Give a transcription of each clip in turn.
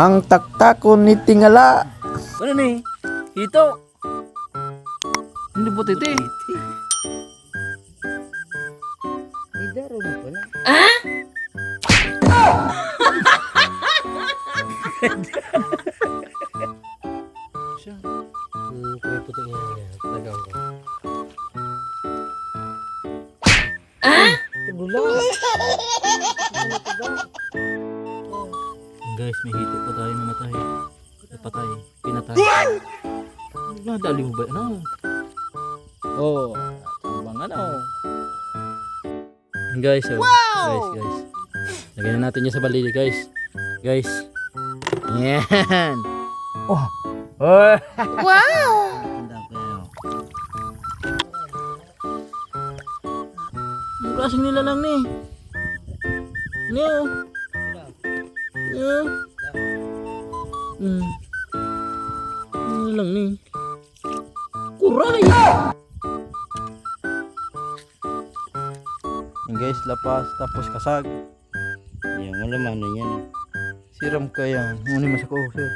Ang taktakon ni Tingala. Ano ni? Hito. Hindi butiti. Idaro mo pala. Siya. Hmm, puti nga yan. Talagang ko. Tagula. Guys, may hito po tayo namatay. Napatay. Pinatay. Nadali mo ba? Ano? Oh, tambang ano? Guys, oh. guys, guys. Lagyan na natin niya sa balili, guys. Guys. Yan. Oh. Oh. Ang klaseng nila lang ni. Ni oh. Ni oh. Hmm. Ano lang ni. Kuray! Yan guys, lapas tapos kasag. Yan, malaman na yan. Siram ka yan. Muni mas ako, sir.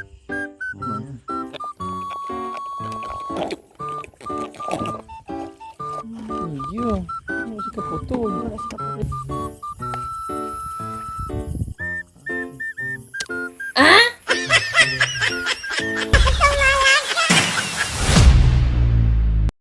Iyo. Ano si kaputol?